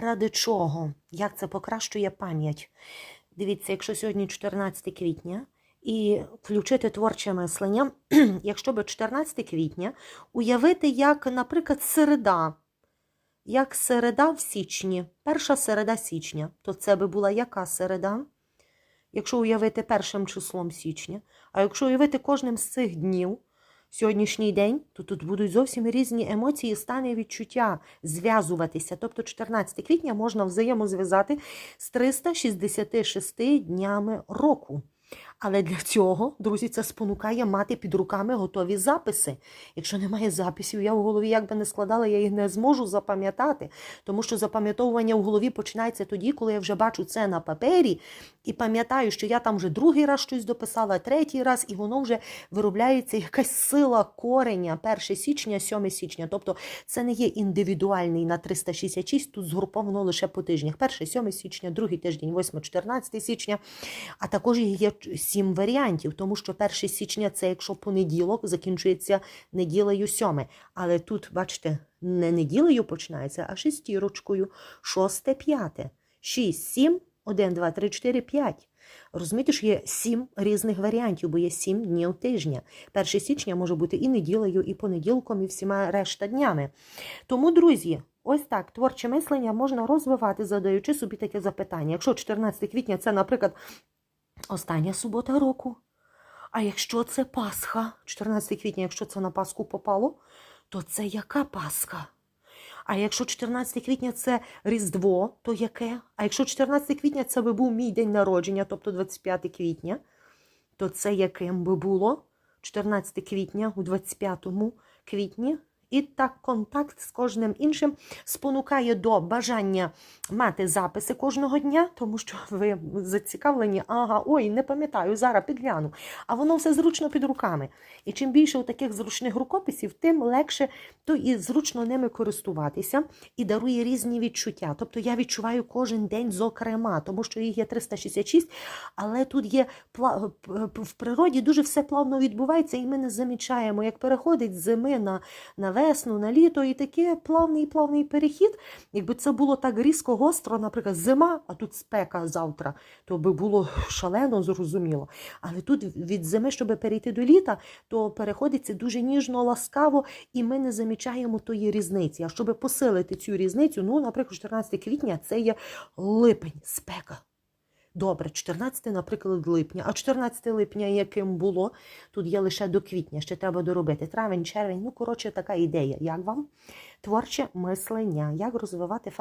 Ради чого? Як це покращує пам'ять? Дивіться, якщо сьогодні 14 квітня, і включити творче мислення, якщо би 14 квітня уявити, як, наприклад, середа, як середа в січні, перша середа січня, то це би була яка середа? Якщо уявити першим числом січня, а якщо уявити кожним з цих днів, сьогоднішній день, то тут будуть зовсім різні емоції, стани відчуття зв'язуватися. Тобто 14 квітня можна взаємозв'язати з 366 днями року. Але для цього, друзі, це спонукає мати під руками готові записи. Якщо немає записів, я в голові як би не складала, я їх не зможу запам'ятати. Тому що запам'ятовування в голові починається тоді, коли я вже бачу це на папері і пам'ятаю, що я там вже другий раз щось дописала, третій раз, і воно вже виробляється якась сила кореня 1 січня, 7 січня. Тобто це не є індивідуальний на 366, тут згруповано лише по тижнях. 1, 7 січня, другий тиждень, 8, 14 січня. А також є сім варіантів, тому що 1 січня це якщо понеділок закінчується неділею 7. Але тут, бачите, не неділею починається, а шестірочкою. 6, 5, 6, 7, 1, 2, 3, 4, 5. Розумієте, що є сім різних варіантів, бо є сім днів тижня. 1 січня може бути і неділею, і понеділком, і всіма решта днями. Тому, друзі, ось так творче мислення можна розвивати, задаючи собі таке запитання. Якщо 14 квітня це, наприклад, остання субота року. А якщо це Пасха, 14 квітня, якщо це на Пасху попало, то це яка Пасха? А якщо 14 квітня це Різдво, то яке? А якщо 14 квітня це би був мій день народження, тобто 25 квітня, то це яким би було 14 квітня у 25 квітні? І так контакт з кожним іншим спонукає до бажання мати записи кожного дня, тому що ви зацікавлені, ага, ой, не пам'ятаю, зараз підгляну. А воно все зручно під руками. І чим більше таких зручних рукописів, тим легше то і зручно ними користуватися і дарує різні відчуття. Тобто я відчуваю кожен день зокрема, тому що їх є 366, але тут є в природі дуже все плавно відбувається, і ми не замічаємо, як переходить зими на, на весну, на літо, і такий плавний плавний перехід. Якби це було так різко гостро, наприклад, зима, а тут спека завтра, то би було шалено зрозуміло. Але тут від зими, щоб перейти до літа, то переходиться дуже ніжно, ласкаво, і ми не замічаємо тої різниці. А щоб посилити цю різницю, ну, наприклад, 14 квітня це є липень, спека. Добре, 14, наприклад, липня. А 14 липня яким було? Тут є лише до квітня, ще треба доробити. Травень, червень. Ну, коротше, така ідея. Як вам? Творче мислення, як розвивати фантазію.